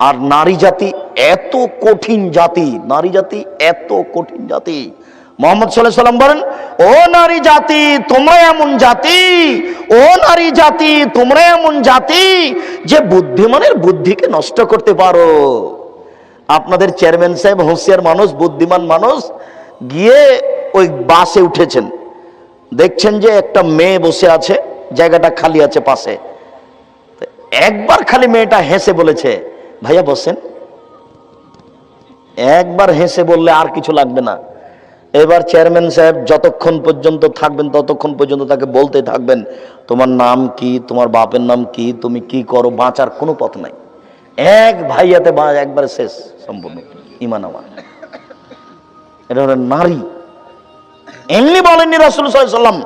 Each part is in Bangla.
আর নারী জাতি এত কঠিন জাতি, নারী জাতি এত কঠিন জাতি। মোহাম্মদ সাল্লাহ সাল্লাম বলেন, ও নারী জাতি, তোমরা এমন জাতি, ও নারী জাতি, তোমরা এমন জাতি যে বুদ্ধিমানের বুদ্ধিকে নষ্ট করতে পারো। আপনাদের চেয়ারম্যান সাহেব হোসিয়ার মানুষ, বুদ্ধিমান মানুষ গিয়ে ওই বাসে উঠেছেন। দেখছেন যে একটা মেয়ে বসে আছে, জায়গাটা খালি আছে পাশে। একবার খালি মেয়েটা হেসে বলেছে ভাইয়া বসেন। একবার হেসে বললে আর কিছু লাগবে না। এবার চেয়ারম্যান সাহেব যতক্ষণ পর্যন্ত থাকবেন, ততক্ষণ পর্যন্ত তাকে বলতে থাকবেন, তোমার নাম কি? তোমার বাপের নাম কি? তুমি কি করো? বাঁচার কোনো পথ নাই। এক ভাইয়াতে বা একবার শেষ সম্পূর্ণ, ইমান আমার। এটা হলো নারী। এমনি বলেননি রাসূল সাল্লাম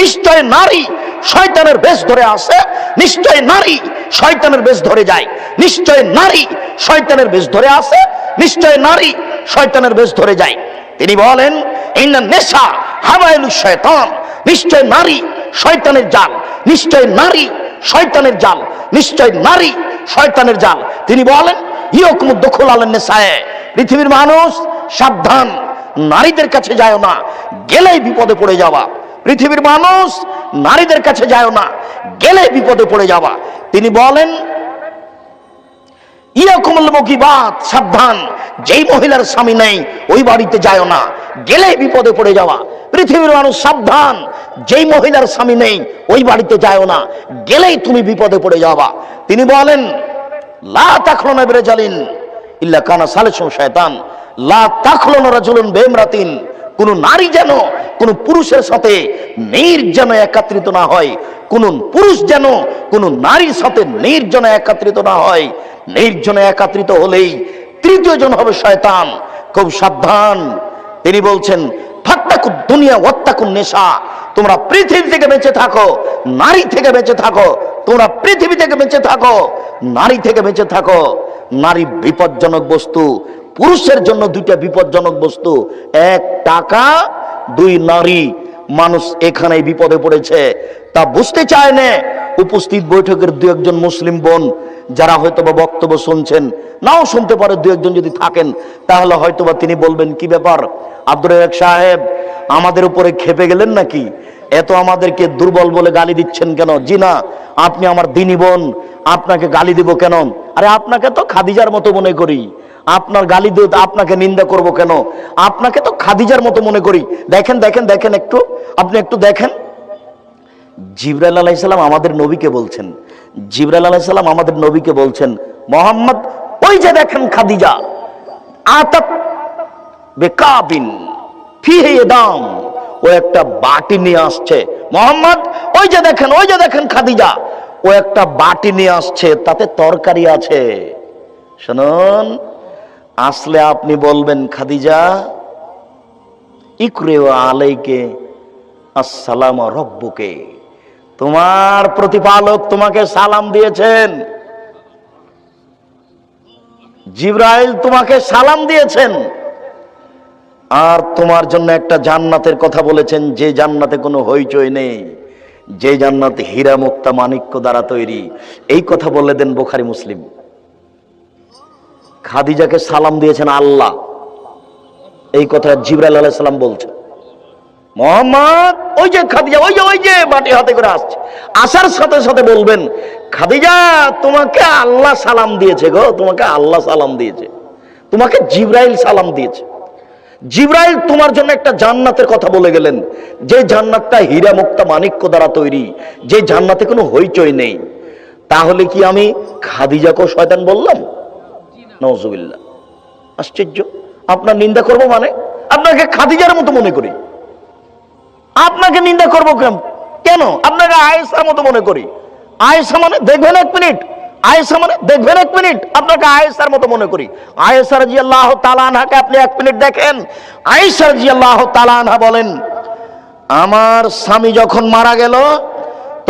নিশ্চয় নারী শয়তানের বেশ ধরে আসে, নিশ্চয় নারী শয়তানের বেশ ধরে যায়। নিশ্চয় নারী শয়তানের বেশ ধরে আসে, নিশ্চয় নারী শয়তানের বেশ ধরে যায়। তিনি বলেন নেশা হাওয়াইলু শয়তান, নিশ্চয় নারী শয়তানের জাল, নিশ্চয় নারী শয়তানের জাল, নিশ্চয় নারী শয়তানের জাল। তিনি বলেন ইয়কুম দখল আলেন সায়ে পৃথিবীর মানুষ সাবধান, নারীদের কাছে যায় না, গেলেই বিপদে পড়ে যাওয়া। পৃথিবীর মানুষ নারীদের কাছে যায় না, গেলে বিপদে পড়ে যাওয়া। তিনি বলেন সাবধান, যেই মহিলার স্বামী নেই, ওই বাড়িতে যায় না, গেলে বিপদে পড়ে যাওয়া। পৃথিবীর মানুষ সাবধান, যেই মহিলার স্বামী নেই, ওই বাড়িতে যায় না, গেলেই তুমি বিপদে পড়ে যাওয়া। তিনি বলেন, লা তাখলনা বিরাজালিন, ইল্লা কানা সালিসুন শয়তান, লা বেমরাতিন কোন নারী যেন, কোন পুরুষের সাথে যেন একাত্রিত না হয়, কোন পুরুষ যেন, কোন নারীর সাথে নির্জনে একাত্রিত না হয় নির্জনে একাত্রিত হলেই তৃতীয় জন হবে শয়তান। খুব সাবধান। তিনি বলছেন দুনিয়া নেশা তোমরা পৃথিবী থেকে বেঁচে থাকো, নারী থেকে বেঁচে থাকো, তোমরা পৃথিবী থেকে বেঁচে থাকো, নারী থেকে বেঁচে থাকো। নারী বিপজ্জনক বস্তু পুরুষের জন্য দুইটা বিপজ্জনক বস্তু। এক, টাকা, দুই, নারী। মানুষ এখানে বিপদে পড়েছে। তা বুঝতে চায় না, উপস্থিত বৈঠকের দু একজন মুসলিম বোন, যারা হয়তোবা বক্তব্য শুনছেন, নাও শুনতে পারে দু একজন যদি থাকেন, তাহলে হয়তোবা তিনি বলবেন, কি ব্যাপার? আব্দুর সাহেব, আমাদের উপরে খেপে গেলেন নাকি? এত আমাদেরকে দুর্বল বলে গালি দিচ্ছেন কেন? জি না, আপনি আমার দিনী বোন, আপনাকে গালি দিব কেন? আরে আপনাকে তো খাদিজার মতো মনে করি। আপনার গালি দিয়ে আপনাকে নিন্দা করব কেন? আপনাকে তো খাদিজার মতো মনে করি। দেখেন দেখেন দেখেন একটু। আপনি একটু দেখেন। জিবরাইল আলাইসাল্লাম আমাদের নবীকে বলছেন। জিবরাইল আলাইসাল্লাম আমাদের নবীকে বলছেন, মোহাম্মদ, ওই যে দেখেন খাদিজা, আতাত বেকাবিন দাম, ও একটা বাটি নিয়ে আসছে। মোহাম্মদ, ওই যে দেখেন, ওই যে দেখেন খাদিজা, ও একটা বাটি নিয়ে আসছে, তাতে তরকারি আছে। শুনুন আসলে আপনি বলবেন, খাদিজা ইকরে আলাইকে আসসালাম রব্বুকে। তোমার প্রতিপালক তোমাকে সালাম দিয়েছেন। জিব্রাইল তোমাকে সালাম দিয়েছেন। আর তোমার জন্য একটা জান্নাতের কথা বলেছেন, যে জান্নাতে কোনো হইচই নেই, যে জান্নাত হীরা মুক্তা মানিক্য দ্বারা তৈরি। এই কথা বলে দেন বোখারি মুসলিম। খাদিজাকে সালাম দিয়েছেন আল্লাহ। এই কথা জিব্রাইল আলাইহিস সালাম বলছেন মোহাম্মদ, ওই যে খাদিজা, ওই যে ওই যে বাটি হাতে করে আসছে। আসার সাথে সাথে বলবেন, খাদিজা, তোমাকে আল্লাহ সালাম দিয়েছে গো, তোমাকে আল্লাহ সালাম দিয়েছে। তোমাকে জিব্রাইল সালাম দিয়েছে। জিব্রাইল তোমার জন্য একটা জান্নাতের কথা বলে গেলেন। যে জান্নাতটা হীরা মুক্তা মানিক্য দ্বারা তৈরি, যে জান্নাতে কোনো হইচই নেই। তাহলে কি আমি খাদিজাকেও শয়তান বললাম? নজুবিল্লাহ আশ্চর্য। আপনার নিন্দা করব মানে? আপনাকে খাদিজার মতো মনে করি। আপনাকে নিন্দা করব কেন? আপনাকে আয়েসার মতো মনে করি। আয়েসা মানে দেখবেন এক মিনিট। আয়েসা মানে দেখবেন এক মিনিট। আপনাকে আয়েসার মতো মনে করি। আয়েসা জি আল্লাহ তালানহাকে আপনি এক মিনিট দেখেন। আয়েসা জি আল্লাহ তালানহা বলেন, আমার স্বামী যখন মারা গেল,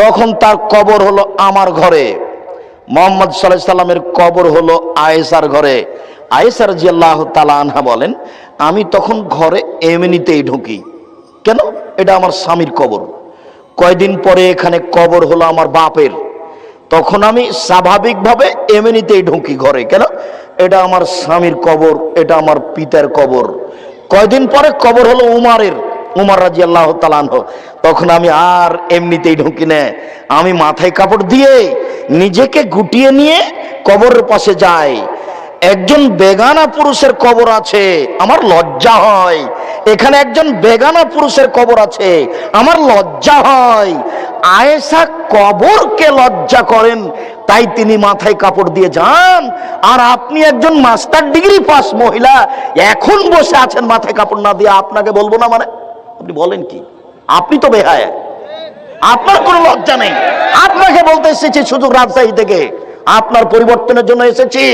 তখন তার কবর হলো আমার ঘরে। মোহাম্মদ সাল্লামের কবর হলো আয়েসার ঘরে। আয়েসার জি আল্লাহ তালানহা বলেন, আমি তখন ঘরে এমনিতেই ঢুকি। কেন? এটা আমার স্বামীর কবর। কয়দিন পরে এখানে কবর হলো আমার বাপের। তখন আমি স্বাভাবিকভাবে এমনিতেই ঢুকি ঘরে। কেন? এটা আমার স্বামীর কবর, এটা আমার পিতার কবর। কয়দিন পরে কবর হলো উমারের। উমার রাজি আল্লাহ তালানহ তখন আমি আর এমনিতেই ঢুকি না। আমি মাথায় কাপড় দিয়ে নিজেকে গুটিয়ে নিয়ে কবরের পাশে যাই। একজন বেগানা পুরুষের কবর আছে, আমার লজ্জা হয়। এখানে একজন বেগানা পুরুষের কবর আছে, আমার লজ্জা হয়। আয়েশা কবরকে লজ্জা করেন, তাই তিনি মাথায় কাপড় দিয়ে যান। আর আপনি একজন মাস্টার ডিগ্রি পাস মহিলা, এখন বসে আছেন মাথায় কাপড় না দিয়ে, আপনাকে বলব না মানে? আপনি বলেন কি? আপনি তো বেহায়। আপনার কোনো লজ্জা নেই। আপনাকে বলতে এসেছি শুধু রাজশাহী থেকে। আপনার পরিবর্তনের জন্য এসেছি।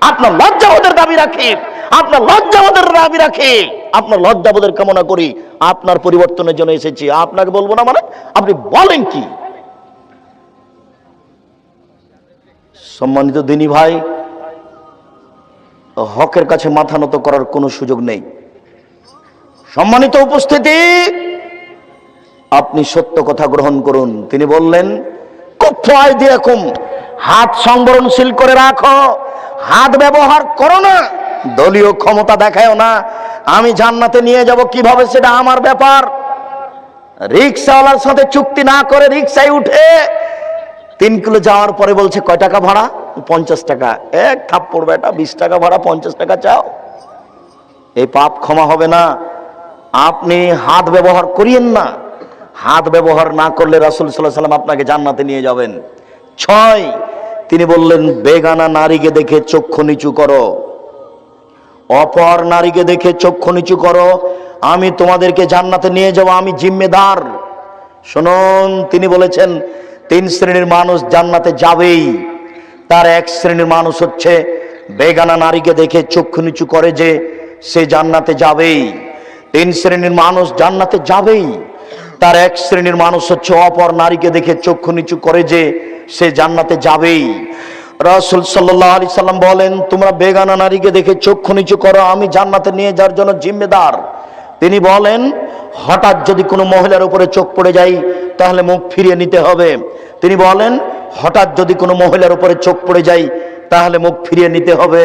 আপনার লজ্জাবোধের দাবি রাখি। আপনার লজ্জাবোধের দাবি রাখি। আপনার লজ্জাবোধের কামনা করি। আপনার পরিবর্তনের জন্য এসেছি। আপনাকে বলব না মানে? আপনি বলেন কি? সম্মানিত দিনী ভাই, হকের কাছে মাথা নত করার কোনো সুযোগ নেই। সম্মানিত উপস্থিতি, আপনি সত্য কথা গ্রহণ করুন। তিনি বললেন হাত সংবরণশীল করে রাখো, হাত ব্যবহার করো না, দলীয় ক্ষমতা দেখায়ও না, আমি জান্নাতে নিয়ে যাব কীভাবে সেটা আমার ব্যাপার। রিক্সাওয়ালার সাথে চুক্তি না করে রিক্সায় উঠে তিন কিলো যাওয়ার পরে বলছে, কয় টাকা ভাড়া? পঞ্চাশ টাকা। এক থাপ পড়বে এটা বিশ টাকা ভাড়া, পঞ্চাশ টাকা চাও? এই পাপ ক্ষমা হবে না। আপনি হাত ব্যবহার করিয়েন না। হাত ব্যবহার না করলে রাসুল সাল্লাহ সাল্লাম আপনাকে জান্নাতে নিয়ে যাবেন। ছয়, তিনি বললেন, বেগানা নারীকে দেখে চক্ষু নিচু করো। অপর নারীকে দেখে চক্ষু নিচু করো। আমি তোমাদেরকে জান্নাতে নিয়ে যাব, আমি জিম্মেদার। শুনুন, তিনি বলেছেন, তিন শ্রেণির মানুষ জান্নাতে যাবেই। তার এক শ্রেণির মানুষ হচ্ছে, বেগানা নারীকে দেখে চক্ষু নিচু করে যে সে জান্নাতে যাবেই। তিন শ্রেণির মানুষ জান্নাতে যাবেই। তার এক শ্রেণির মানুষ হচ্ছে অপর নারীকে দেখে চক্ষু নিচু করে যে সে জান্নাতে যাবেই। রসুল সাল্লাহ আলি সাল্লাম বলেন, তোমরা বেগানা নারীকে দেখে চক্ষু নিচু করো, আমি জান্নাতে নিয়ে যাওয়ার জন্য জিম্মেদার। তিনি বলেন, হঠাৎ যদি কোনো মহিলার উপরে চোখ পড়ে যায়, তাহলে মুখ ফিরিয়ে নিতে হবে। তিনি বলেন, হঠাৎ যদি কোনো মহিলার উপরে চোখ পড়ে যায়, তাহলে মুখ ফিরিয়ে নিতে হবে।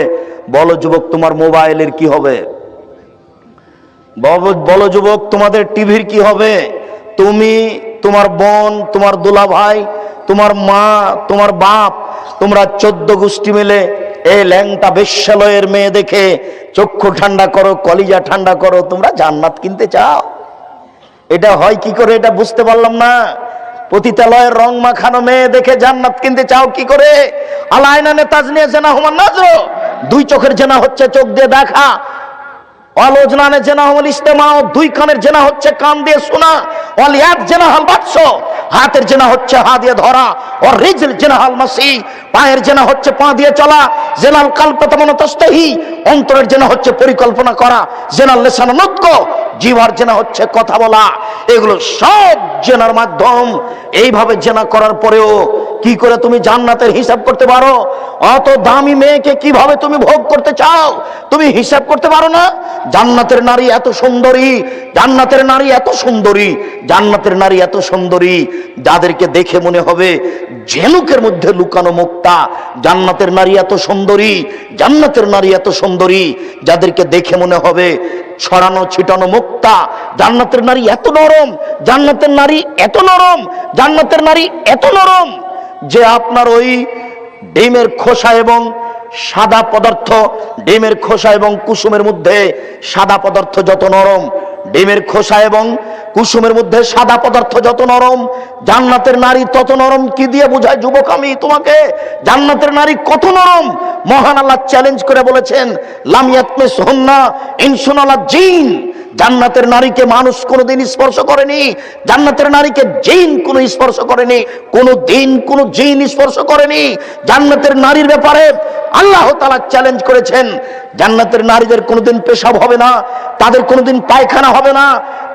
বলো যুবক, তোমার মোবাইলের কি হবে? বলো যুবক, তোমাদের টিভির কি হবে? তুমি, তোমার বোন, তোমার দুলা ভাই তোমার মা, তোমার বাপ, তোমরা চোদ্দ গোষ্ঠী মিলে এই ল্যাংটা বেশ্যালয়ের মেয়ে দেখে চক্ষু ঠান্ডা করো, কলিজা ঠান্ডা করো, তোমরা জান্নাত কিনতে চাও। এটা হয় কি করে এটা বুঝতে পারলাম না। পতিতালয়ের রং মাখানো মেয়ে দেখে জান্নাত কিনতে চাও কি করে? আলাইনানে তাজনিয়া জেনা হুমান নাজরো। দুই চোখের জেনা হচ্ছে চোখ দিয়ে দেখা। দুই কানের হচ্ছে কান দিয়ে শোনা হাতের হচ্ছে দিয়ে ধরা মাসি, পায়ের হচ্ছে দিয়ে চলা, জেনাল অন্তরের হচ্ছে পরিকল্পনা করা, জেনাল লেসান জিভার জেনা হচ্ছে কথা বলা, এগুলো সব জেনার মাধ্যম, এইভাবে জেনা করার পরেও কি করে তুমি জান্নাতের হিসাব করতে পারো? অত দামি মেয়েকে কীভাবে তুমি ভোগ করতে চাও? তুমি হিসাব করতে পারো না? জান্নাতের নারী এত সুন্দরী, জান্নাতের নারী এত সুন্দরী, জান্নাতের নারী এত সুন্দরী। যাদেরকে দেখে মনে হবে ঝেনুকের মধ্যে লুকানো মুক্তা। জান্নাতের নারী এত সুন্দরী, জান্নাতের নারী এত সুন্দরী। যাদেরকে দেখে মনে হবে ছড়ানো, ছিটানো মুক্তা। জান্নাতের নারী এত নরম, জান্নাতের নারী এত নরম, জান্নাতের নারী এত নরম। যে আপনার ওই ডিমের খোসা এবং সাদা পদার্থ, ডিমের খোসা এবং কুসুমের মধ্যে সাদা পদার্থ যত নরম, ডিমের খোসা এবং কুসুমের মধ্যে সাদা পদার্থ যত নরম, জান্নাতের নারী তত নরম, কি দিয়ে বোঝায় যুবক আমি তোমাকে? জান্নাতের নারী কত নরম? মহান আল্লাহ চ্যালেঞ্জ করে বলেছেন লামিয়াতমে সোহন্না ইনসুনাল্লাহ জিন। জান্নাতের নারীকে মানুষ কোনোদিন স্পর্শ করেনি, জান্নাতের নারীকে জিন কোনো স্পর্শ করেনি, কোনো দিন কোনো জিন স্পর্শ করেনি। জান্নাতের নারীর ব্যাপারে আল্লাহ তালা চ্যালেঞ্জ করেছেন, জান্নাতের নারীদের কোনোদিন পেশাব হবে না, তাদের কোনোদিন পায়খানা হবে না,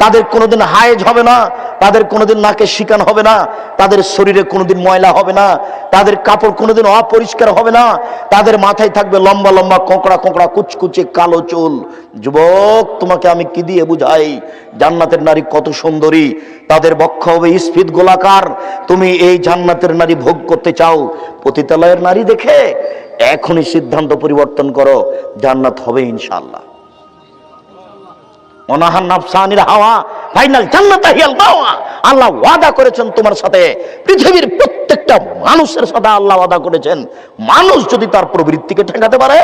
তাদের কোনোদিন হায়েজ হবে না, তাদের কোনোদিন নাকে শিকান হবে না, তাদের শরীরে কোনোদিন ময়লা হবে না, তাদের কাপড় কোনোদিন অপরিষ্কার হবে না, তাদের মাথায় থাকবে লম্বা লম্বা কোঁকড়া কোঁকড়া কুচকুচে কালো চুল যুবক, তোমাকে আমি কি দিয়ে বুঝাই? জান্নাতের নারী কত সুন্দরী। তাদের বক্ষ হবে স্ফীত গোলাকার। তুমি এই জান্নাতের নারী ভোগ করতে চাও? পতিতালয়ের নারী দেখে এখনই সিদ্ধান্ত পরিবর্তন করো। জান্নাত হবে ইনশাল্লাহ নাফসানির হাওয়া, ফাইনাল আল্লাহ ওয়াদা করেছেন তোমার সাথে। পৃথিবীর প্রত্যেকটা মানুষের সাথে আল্লাহ ওয়াদা করেছেন। মানুষ যদি তার প্রবৃত্তিকে ঠেকাতে পারে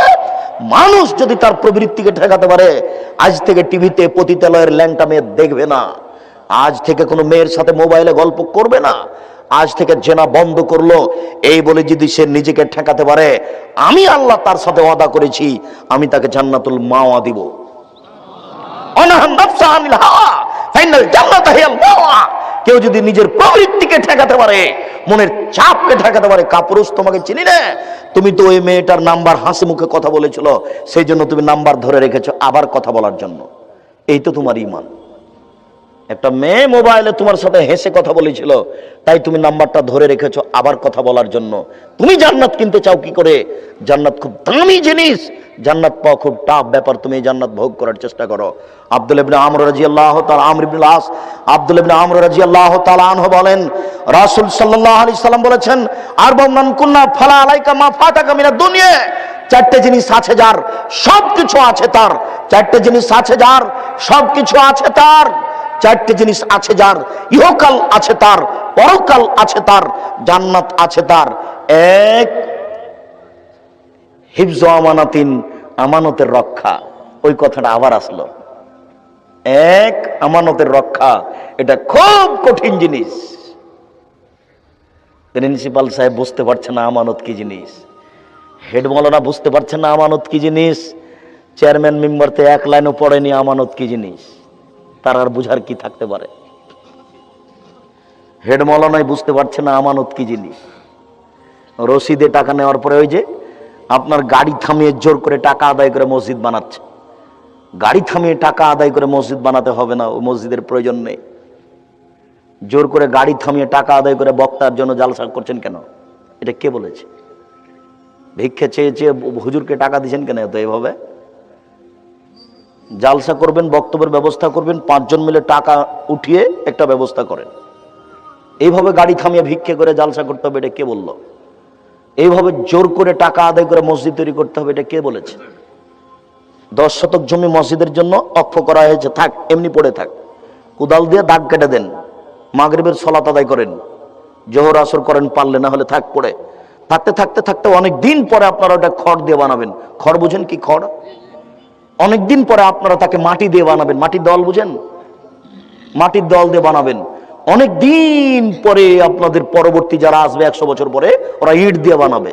মানুষ যদি তার প্রবৃত্তিকে ঠেকাতে পারে, আজ থেকে টিভিতে পতিতালয়ের ল্যাংটা মেয়ে দেখবে না। আজ থেকে কোনো মেয়ের সাথে মোবাইলে গল্প করবে না। আজ থেকে জেনা বন্ধ করল। এই বলে যদি সে নিজেকে ঠেকাতে পারে, আমি আল্লাহ তার সাথে ওয়াদা করেছি, আমি তাকে জান্নাতুল মাওয়া দিব। অনাহান নাফসা আনিল হাওয়া, ফাইনাল জান্নাত হিয়াল মাওয়া। কেউ যদি নিজের প্রবৃত্তিকে ঠেকাতে পারে, মনের চাপকে ঠেকাতে পারে, কাপুরুষ তোমাকে চিনি না? তুমি তো ওই মেয়েটার নাম্বার হাসি মুখে কথা বলেছিল, সেই জন্য তুমি নাম্বার ধরে রেখেছো আবার কথা বলার জন্য। এই তো তোমার ইমান। একটা মেয়ে মোবাইলে তোমার সাথে হেসে কথা বলেছিল, তাই তুমি নাম্বারটা ধরে রেখেছো আবার কথা বলার জন্য। তুমি জান্নাত কিনতে চাও কি করে? জান্নাত খুব দামি জিনিস। জান্নাত পাওয়া খুব টাফ ব্যাপার, তুমি এই জান্নাত ভোগ করার চেষ্টা করো। আব্দুল ইবনে আমর রাদিয়াল্লাহু তাআলা, আমর ইবনে আস, আব্দুল ইবনে আমর রাদিয়াল্লাহু তাআলা আনহু বলেন, রাসূল সাল্লাল্লাহু আলাইহি সাল্লাম বলেছেন আরবা মান কুন্না ফালা আলাইকা মা ফাতাকা মিনাদ দুনিয়া। চারটে জিনিস আছে যার সব কিছু আছে তার। চারটে জিনিস আছে যার সব কিছু আছে তার। চারটে জিনিস আছে যার, ইহকাল আছে তার, পরকাল আছে তার, জান্নাত আছে তার। এক হিফজ আমানাতিন, আমানতের রক্ষা। ওই কথাটা আবার আসলো। এক, আমানতের রক্ষা। এটা খুব কঠিন জিনিস। প্রিন্সিপাল সাহেব বুঝতে পারছে না আমানত কি জিনিস। হেড বুঝতে পারছে না আমানত কি জিনিস। চেয়ারম্যান মেম্বারতে এক লাইনও পড়েনি আমানত কি জিনিস। তার আর বুঝার কি থাকতে পারে? হেড মৌলানাই বুঝতে পারছে না আমানত কি জিনিস। রসিদে টাকা নেওয়ার পরে ওই যে আপনার গাড়ি থামিয়ে জোর করে টাকা আদায় করে মসজিদ বানাচ্ছে। গাড়ি থামিয়ে টাকা আদায় করে মসজিদ বানাতে হবে না, ও মসজিদের প্রয়োজন নেই। জোর করে গাড়ি থামিয়ে টাকা আদায় করে বক্তার জন্য জালসা করছেন কেন? এটা কে বলেছে? ভিক্ষে চেয়ে চেয়ে হুজুরকে টাকা দিচ্ছেন কেন তো এভাবে? জালসা করবেন, বক্তব্যের ব্যবস্থা করবেন, পাঁচজন মিলে টাকা উঠিয়ে একটা ব্যবস্থা করেন। এইভাবে গাড়ি থামিয়ে ভিক্ষে করে জালসা করতে হবে, এটা কে বলল? এইভাবে জোর করে টাকা আদায় করে মসজিদ তৈরি করতে হবে, এটা কে বলেছে? দশ শতক জমি মসজিদের জন্য অক্ষ করা হয়েছে, থাক, এমনি পড়ে থাক। কোদাল দিয়ে দাগ কেটে দেন, মাগরিবের সলাত আদায় করেন, জোহর আসর করেন, পারলে না হলে থাক পড়ে। থাকতে থাকতে থাকতে অনেক দিন পরে আপনারা ওটা খড় দিয়ে বানাবেন। খড় বুঝেন কি খড়? অনেক দিন পরে আপনারা তাকে মাটি দিয়ে বানাবেন। মাটির দল বুঝেন? মাটির দল দিয়ে বানাবেন। অনেক দিন পরে আপনাদের পরবর্তী যারা আসবে একশো বছর পরে, ওরা ইট দিয়ে বানাবে।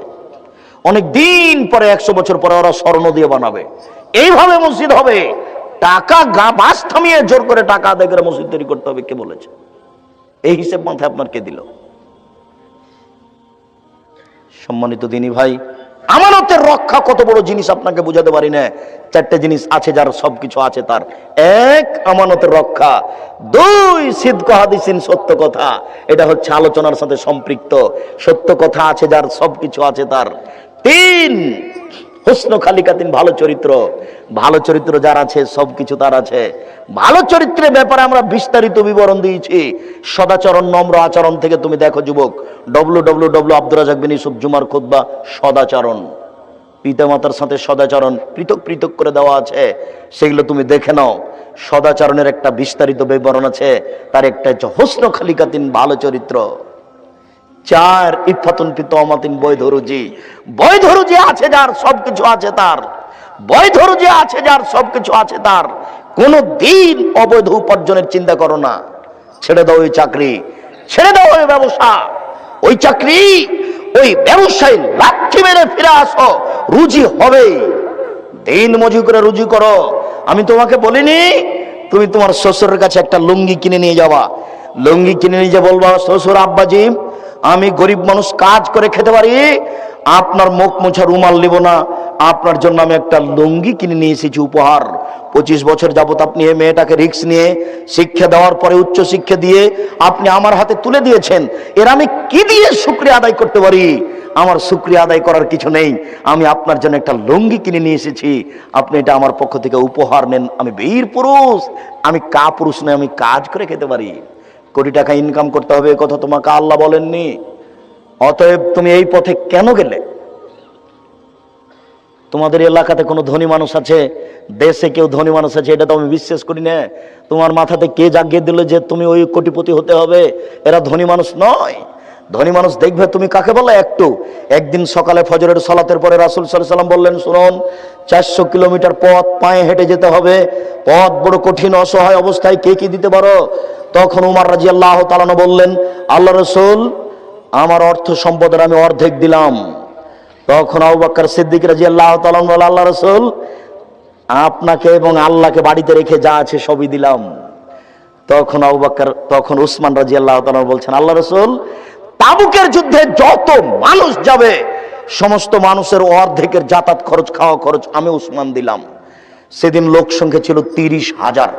অনেক দিন পরে একশো বছর পরে ওরা স্বর্ণ দিয়ে বানাবে। এইভাবে মসজিদ হবে। টাকা গা বাস থামিয়ে জোর করে টাকা আদায় করে মসজিদ তৈরি করতে হবে, কে বলেছে? এই হিসেব মাথায় আপনার কে দিল? সম্মানিত দিনী ভাই আমানতের রক্ষা কত বড় জিনিস আপনাকে বোঝাতে পারি না। চারটে জিনিস আছে যার সবকিছু আছে তার। এক, আমানতের রক্ষা। দুই সিদ্ধ হাদিসিন সত্য কথা। এটা হচ্ছে আলোচনার সাথে সম্পৃক্ত। সত্য কথা আছে যার সবকিছু আছে তার। তিন হুসন খালিকাতিন ভালো চরিত্র। ভালো চরিত্র যার আছে, সবকিছু তার আছে। ভালো চরিত্রের ব্যাপারে আমরা বিস্তারিত বিবরণ দিয়েছি। সদাচরণ, নম্র আচরণ থেকে তুমি দেখো যুবক W W W Abdur Razzaq bin Yusuf, জুমার খুদ্া সদাচরণ। পিতামাতার সাথে সদাচরণ পৃথক পৃথক করে দেওয়া আছে। সেগুলো তুমি দেখে নাও। সদাচরণের একটা বিস্তারিত বিবরণ আছে। তার একটা হচ্ছে হোসন খালিকাতিন ভালো চরিত্র। চার ইফাতুন পিত অমাতিন বৈধরুজি বৈধরুজি আছে যার সবকিছু আছে তার। বৈধরুজি আছে যার সবকিছু আছে তার। কোনো দিন অবৈধ উপার্জনের চিন্তা করো না। ছেড়ে দাও ওই চাকরি। ছেড়ে দাও ওই ব্যবসা। ওই চাকরি, ওই ব্যবসায় লাঠি মেরে ফিরে আসো। রুজি হবেই দিন মজুরি করে রুজি করো। আমি তোমাকে বলিনি, তুমি তোমার শ্বশুরের কাছে একটা লুঙ্গি কিনে নিয়ে যাওয়া লুঙ্গি কিনে নিয়ে যে বলবা, শ্বশুর, আব্বাজি আমি গরিব মানুষ কাজ করে খেতে পারি, আপনার মুখ মোছা রুমাল নিব না, আপনার জন্য আমি একটা লুঙ্গি কিনে নিয়ে এসেছি উপহার। পঁচিশ বছর যাবত আপনি এই মেয়েটাকে রিক্স নিয়ে শিক্ষা দেওয়ার পরে উচ্চ শিক্ষা দিয়ে আপনি আমার হাতে তুলে দিয়েছেন, এর আমি কি দিয়ে শুক্রিয়া আদায় করতে পারি? আমার শুক্রিয়া আদায় করার কিছু নেই, আমি আপনার জন্য একটা লুঙ্গি কিনে নিয়ে এসেছি। আপনি এটা আমার পক্ষ থেকে উপহার নেন, আমি বীর পুরুষ, আমি কা পুরুষ নয়, আমি কাজ করে খেতে পারি। কোটি টাকা ইনকাম করতে হবে কথা তোমাকে আল্লাহ বলেননি। অতএব তুমি এই পথে কেন গেলে? তোমাদের এলাকাতে কোনো ধনী মানুষ আছে, দেশে কেউ ধনী মানুষ আছে, এটা তো আমি বিশ্বাস করি না। তোমার মাথাতে কে জাগিয়ে দিল যে তুমি ওই কোটিপতি হতে হবে? এরা ধনী মানুষ নয়। ধনী মানুষ দেখবে তুমি কাকে বলে? একটু। একদিন সকালে ফজরের সলাতের পরে রাসুল সাল্লাম বললেন, শুনুন, চারশো কিলোমিটার পথ পায়ে হেঁটে যেতে হবে। পথ বড় কঠিন, অসহায় অবস্থায় কে কি দিতে পারো? তখন উমার রাজি আল্লাহ তালানো বললেন আল্লাহ রসুল, আমার অর্থ সম্পদের আমি অর্ধেক দিলাম। তখন আবু বকর সিদ্দিক রাজি আল্লাহ আল্লাহ রসুল, আপনাকে এবং আল্লাহকে বাড়িতে রেখে যা আছে সবই দিলাম। তখন আবু বকর, তখন উসমান রাজি আল্লাহ বলছেন আল্লাহ রসুল, তাবুকের যুদ্ধে যত মানুষ যাবে, সমস্ত মানুষের অর্ধেকের যাতায়াত খরচ, খাওয়া খরচ আমি উসমান দিলাম। সেদিন লোক সংখ্যা ছিল তিরিশ হাজার।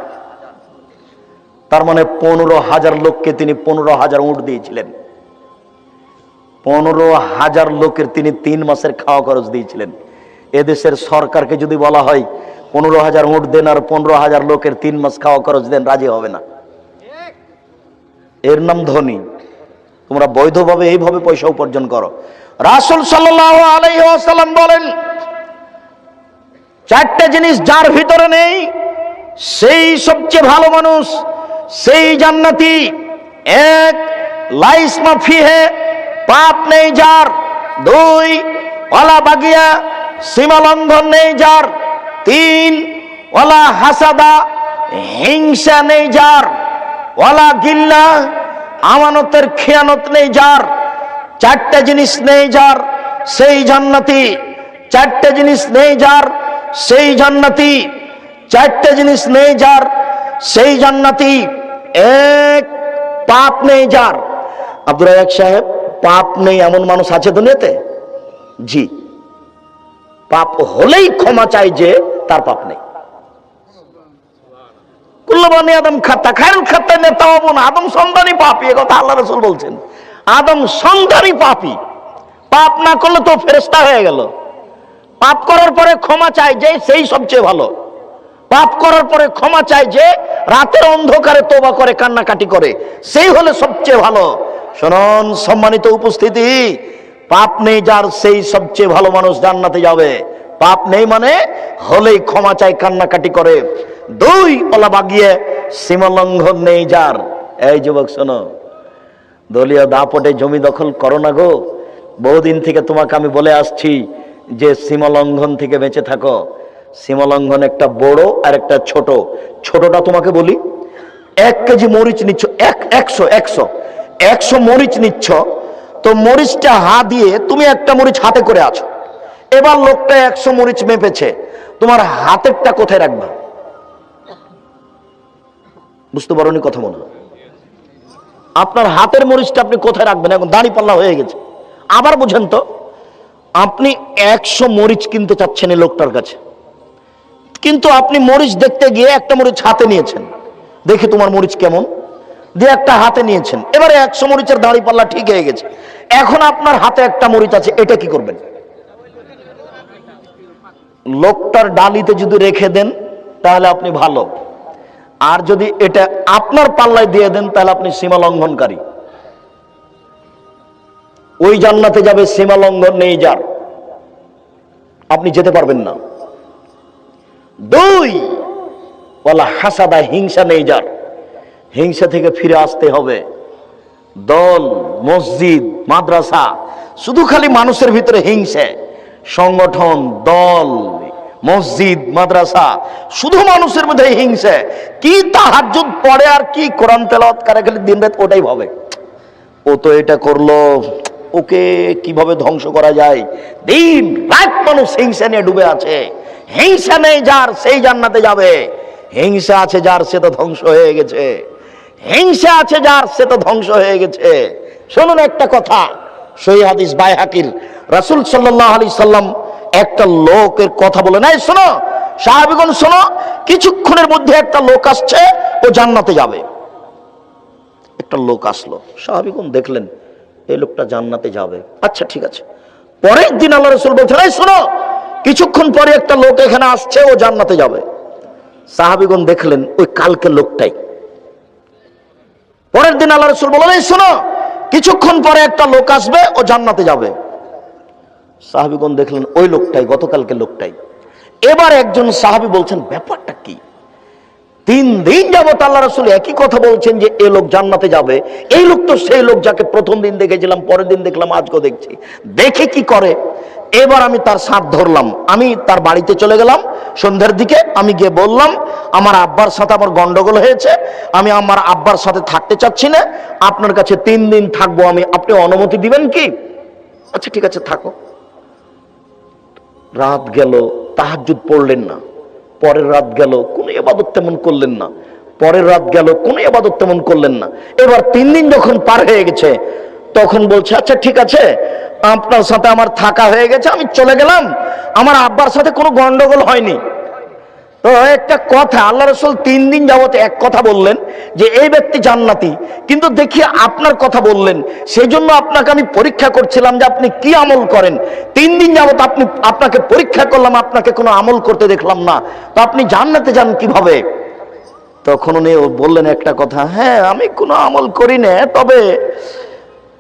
তার মানে পনেরো হাজার লোককে তিনি পনেরো হাজার উঠ দিয়েছিলেন। পনেরো হাজার লোকের তিনি তিন মাসের খাওয়া খরচ দিয়েছিলেন। এদেশের সরকারকে যদি বলা হয়, পনেরো হাজার উঠ দেন আর পনেরো হাজার লোকের তিন মাস খাওয়া খরচ দেন, রাজি হবে না। এর নাম ধনী। তোমরা বৈধভাবে এইভাবে পয়সা উপার্জন করো। রাসুল আলাইসাল্লাম বলেন, চারটে জিনিস যার ভিতরে নেই, সেই সবচেয়ে ভালো মানুষ সেই জান্নাতি এক লাইস মাফি হে, পাপ নেই যার, দুই ওলা বাগিয়া, সীমা লঙ্ঘন নেই যার, তিন ওলা হাসাদা, হিংসা নেই যার ওলা গিল্লা, আমানতের খেয়ানত নেই যার, চারটে জিনিস নেই যার, সেই জান্নাতি চারটে জিনিস নেই যার, সেই জান্নাতি চারটে জিনিস নেই যার সেই জান্নাতি এক পাপ নেই যার। আব্দুল রাজাক সাহেব, পাপ নেই এমন মানুষ আছে দুনিয়াতে? জি। পাপ হলেই ক্ষমা চাই যে তার পাপ নেই। কুল্লবানি আদম খাত্তা, খায়রুল খাত্তা নেতা হব না আদম সন্তানই পাপি, এ কথা আল্লাহ রসুল বলছেন। আদম সন্তানই পাপি। পাপ না করলে তো ফেরেস্তা হয়ে গেল। পাপ করার পরে ক্ষমা চাই যে সেই সবচেয়ে ভালো। পাপ করার পরে ক্ষমা চাই যে রাতের অন্ধকারে তোবা করে, কান্নাকাটি করে। সেই হলে সবচেয়ে ভালো। শোনন, সম্মানিত উপস্থিতি, পাপ নেই যার, সেই সবচেয়ে ভালো মানুষ জান্নাতে যাবে। পাপ নেই মানে হলেই ক্ষমা চাই কান্নাকাটি করে। দুই ওলা বাগিয়ে সীমালঙ্ঘন নেই যার। এই যুবক, শোনো। দলীয় দাপটে জমি দখল করো না গো। বহুদিন থেকে তোমাকে আমি বলে আসছি যে সীমালঙ্ঘন থেকে বেঁচে থাকো। সীমালঙ্ঘন একটা বড় আর একটা ছোট। ছোটটা তোমাকে বলি, এক কেজি মরিচ নিচ্ছ, এক, একশো একশো একশো মরিচ নিচ্ছ, তো মরিচটা হা দিয়ে তুমি একটা মরিচ হাতে করে আছো। এবার লোকটা একশো মরিচ মেপেছে, তোমার হাতেরটা কোথায় রাখবা? বুঝতে পারোনি কথা মনে আপনার হাতের মরিচটা আপনি কোথায় রাখবেন? এখন দাড়ি পাল্লা হয়ে গেছে। আবার বুঝেন তো, আপনি একশো মরিচ কিনতে চাচ্ছেন এই লোকটার কাছে। কিন্তু আপনি মরিচ দেখতে গিয়ে একটা মরিচ হাতে নিয়েছেন। দেখি তোমার মরিচ কেমন? দিয়ে একটা হাতে নিয়েছেন। এবারে একশো মরিচের দাড়ি পাল্লা ঠিক হয়ে গেছে। এখন আপনার হাতে একটা মরিচ আছে, এটা কি করবেন? লোকটার ডালিতে যদি রেখে দেন, তাহলে আপনি ভালো। আর যদি এটা আপনার পাল্লায় দিয়ে দেন, তাহলে আপনি সীমা লঙ্ঘনকারী। ওই জান্নাতে যাবে, সীমা লঙ্ঘন নেই যার। আপনি যেতে পারবেন না। দুই। বলা হাসাদা হিংসা নেই যার। হিংসা থেকে ফিরে আসতে হবে। দল, মসজিদ, মাদ্রাসা, শুধু খালি মানুষের ভিতরে হিংসে। সংগঠন, দল, মসজিদ, মাদ্রাসা, শুধু মানুষের মধ্যে হিংসে। কি তাহাজ্জুদ পড়ে আর কি কোরআন তেলাওয়াত করে, খালি দিন রাত ওটাই ভাবে। ও তো এটা করল, ওকে কীভাবে ধ্বংস করা যায়? দিন রাত মানুষ হিংসা নিয়ে ডুবে আছে। হিংসা নেই যার, সেই জান্নাতে যাবে। হিংসা আছে যার, সে তো ধ্বংস হয়ে গেছে। হিংসা আছে যার, সে তো ধ্বংস হয়ে গেছে। শুনুন একটা কথা সই হাদিস বাই হাকির রাসুল সাল্লাহ আলি সাল্লাম একটা লোকের কথা বলে নাই শোনো, সাহাবিগণ শোনো, কিছুক্ষণের মধ্যে একটা লোক আসছে, ও জান্নাতে যাবে। একটা লোক আসলো, সাহাবিগণ দেখলেন, এই লোকটা জান্নাতে যাবে। আচ্ছা ঠিক আছে। পরের দিন আল্লাহ রসুল বলছেন শোনো কিছুক্ষণ পরে একটা লোক এখানে আসছে, ও জান্নাতে যাবে। সাহাবিগণ দেখলেন, ওই কালকে লোকটাই। পরের দিন আল্লাহ রসুল বললেন শোনো, কিছুক্ষণ পরে একটা লোক আসবে, ও জান্নাতে যাবে। সাহাবিগণ দেখলেন, ওই লোকটাই, গতকালকে লোকটাই। এবার একজন সাহাবি বলছেন, ব্যাপারটা কি? তিন দিন যাবত আল্লাহ রসুল একই কথা বলছেন যে, এ লোক জান্নাতে যাবে। এই লোক তো সেই লোক যাকে প্রথম দিন দেখেছিলাম, পরের দিন দেখলাম, আজকেও দেখছি। দেখে কি করে? এবার আমি তার সাথ ধরলাম। আমি তার বাড়িতে চলে গেলাম। সন্ধ্যার দিকে আমি গিয়ে বললাম, আমার আব্বার সাথে আমার গন্ডগোল হয়েছে। আমি আমার আব্বার সাথে থাকতে চাচ্ছি না। আপনার কাছে তিন দিন থাকব। আমি, আপনি অনুমতি দিবেন কি? আচ্ছা ঠিক আছে, থাকো। রাত গেল, তাহাজ্জুদ পড়লেন না। পরের রাত গেল, কোনো এবাদত তেমন করলেন না। পরের রাত গেল, কোনো এবাদত তেমন করলেন না। এবার তিন দিন যখন পার হয়ে গেছে, তখন বলছে আচ্ছা ঠিক আছে। আপনার সাথে আমার থাকা হয়ে গেছে, আমি চলে গেলাম। আমার আব্বার সাথে কোনো গন্ডগোল হয়নি। তো একটা কথা, আল্লাহ রসুল তিন দিন যাবত এক কথা বললেন যে, এই ব্যক্তি জান্নাতি। কিন্তু দেখি আপনার কথা বললেন সেই জন্য আপনাকে আমি পরীক্ষা করছিলাম যে আপনি কি আমল করেন। তিন দিন যাবত আপনি, আপনাকে পরীক্ষা করলাম, আপনাকে কোনো আমল করতে দেখলাম না। তো আপনি জান্নাতে যান কীভাবে? তখন উনি বললেন একটা কথা হ্যাঁ আমি কোনো আমল করি না, তবে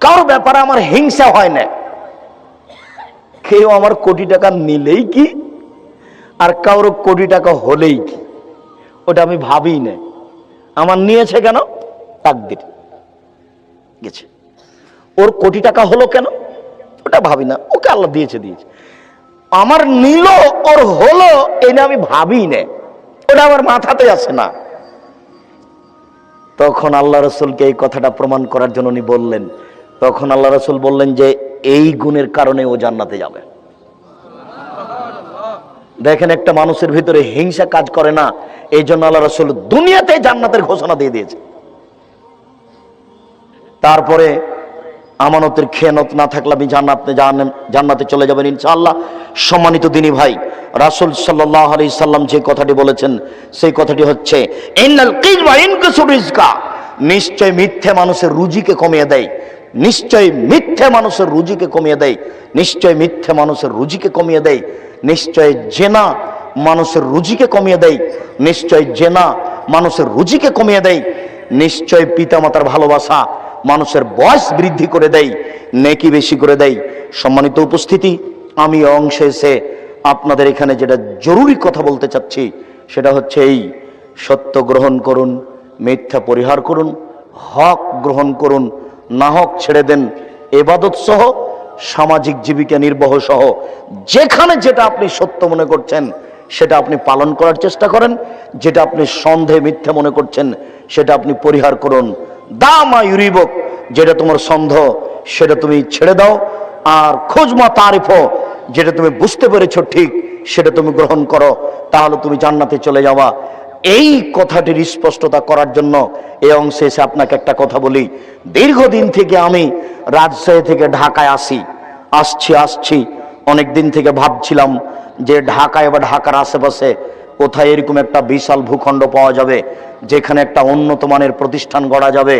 কারও ব্যাপারে আমার হিংসা হয় না। কেউ আমার কোটি টাকা নিলেই কি? আর কারও কোটি টাকা হলেই কি? ওটা আমি ভাবি না আমার নিয়েছে কেন? তাকদির। গেছে। ওর কোটি টাকা হলো কেন? ওটা ভাবি না। ওকে আল্লাহ দিয়েছে দিয়েছে। আমার নিল, ওর হলো এটা আমি ভাবি না ওটা আমার মাথাতে আসে না। তখন আল্লাহ রসুলকে এই কথাটা প্রমাণ করার জন্য উনি বললেন। তখন আল্লাহ রসুল বললেন যে এই গুণের কারণে ও জান্নাতে যাবে। দেখেন একটা মানুষের ভিতরে হিংসা কাজ করে না এই জন্য আল্লাহ রসুল দুনিয়াতে জান্নাতের ঘোষণা দিয়ে দিয়েছে। তারপরে আমানতের খেয়ানত না থাকলে আপনি জান্নাতে জান- জান্নাতে চলে যাবেন ইনশাআল্লাহ। সম্মানিত দিনী ভাই, রাসূল সাল্লাল্লাহু আলাইহি সাল্লাম যে কথাটি বলেছেন, সেই কথাটি হচ্ছে নিশ্চয় মিথ্যে মানুষের রুজিকে কমিয়ে দেয়। নিশ্চয় মিথ্যে মানুষের রুজিকে কমিয়ে দেয়, নিশ্চয় মিথ্যে মানুষের রুজিকে কমিয়ে দেয়, নিশ্চয় জেনা মানুষের রুজিকে কমিয়ে দেয়, নিশ্চয় জেনা মানুষের রুজিকে কমিয়ে দেয়, নিশ্চয় পিতামাতার ভালোবাসা মানুষের বয়স বৃদ্ধি করে দেয়, নেকি বেশি করে দেয়। সম্মানিত উপস্থিতি, আমি অংশে এসে আপনাদের এখানে যেটা জরুরি কথা বলতে চাচ্ছি, সেটা হচ্ছে এই, সত্য গ্রহণ করুন, মিথ্যা পরিহার করুন, হক গ্রহণ করুন না হক ছেড়ে দেন এবাদত সহ, সামাজিক জীবিকা নির্বাহ সহ, যেখানে যেটা আপনি সত্য মনে করছেন, সেটা আপনি পালন করার চেষ্টা করেন, যেটা আপনি সন্দেহে মিথ্যা মনে করছেন, সেটা আপনি পরিহার করুন। দামা ইউরিবক, যেটা তোমার সন্দেহ সেটা তুমি ছেড়ে দাও। আর খোঁজমা তারিফ, যেটা তুমি বুঝতে পেরেছ ঠিক, সেটা তুমি গ্রহণ করো। তাহলে তুমি জান্নাতে চলে যাওয়া। এই কথাটির স্পষ্টতা করার জন্য এই অংশে এসে আপনাকে একটা কথা বলি। দীর্ঘদিন থেকে আমি রাজশাহী থেকে ঢাকায় আসি, আসছি আসছি অনেক দিন থেকে ভাবছিলাম যে ঢাকায় বা ঢাকার আশেপাশে কোথায় এরকম একটা বিশাল ভূখণ্ড পাওয়া যাবে, যেখানে একটা উন্নত মানের প্রতিষ্ঠান গড়া যাবে,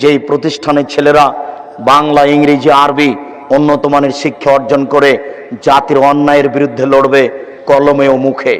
যেই প্রতিষ্ঠানের ছেলেরা বাংলা, ইংরেজি, আরবি উন্নত মানের শিক্ষা অর্জন করে জাতির অন্যায়ের বিরুদ্ধে লড়বে কলমে ও মুখে।